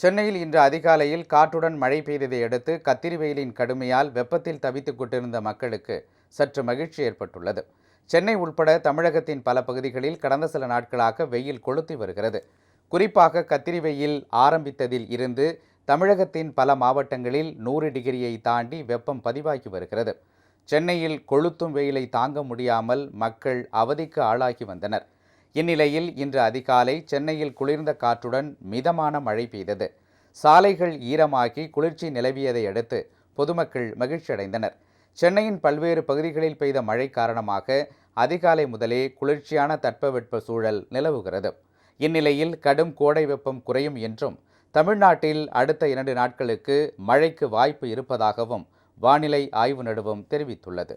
சென்னையில் இன்று அதிகாலையில் காற்றுடன் மழை பெய்ததை அடுத்து கத்திரி வெயிலின் கடுமையால் வெப்பத்தில் தவித்துக் கொண்டிருந்த மக்களுக்கு சற்று மகிழ்ச்சி ஏற்பட்டுள்ளது. சென்னை உட்பட தமிழகத்தின் பல பகுதிகளில் கடந்த சில நாட்களாக வெயில் கொளுத்தி வருகிறது. குறிப்பாக கத்திரி வெயில் ஆரம்பித்ததில் இருந்து தமிழகத்தின் பல மாவட்டங்களில் நூறு டிகிரியை தாண்டி வெப்பம் பதிவாகி வருகிறது. சென்னையில் கொளுத்தும் வெயிலை தாங்க முடியாமல் மக்கள் அவதிக்கு ஆளாகி வந்தனர். இந்நிலையில் இன்று அதிகாலை சென்னையில் குளிர்ந்த காற்றுடன் மிதமான மழை பெய்தது. சாலைகள் ஈரமாகி குளிர்ச்சி நிலவியதை அடுத்து பொதுமக்கள் மகிழ்ச்சியடைந்தனர். சென்னையின் பல்வேறு பகுதிகளில் பெய்த மழை காரணமாக அதிகாலை முதலே குளிர்ச்சியான தட்பவெட்ப சூழல் நிலவுகிறது. இந்நிலையில் கடும் கோடை வெப்பம் குறையும் என்றும் தமிழ்நாட்டில் அடுத்த இரண்டு நாட்களுக்கு மழைக்கு வாய்ப்பு இருப்பதாகவும் வானிலை ஆய்வு நடுவம் தெரிவித்துள்ளது.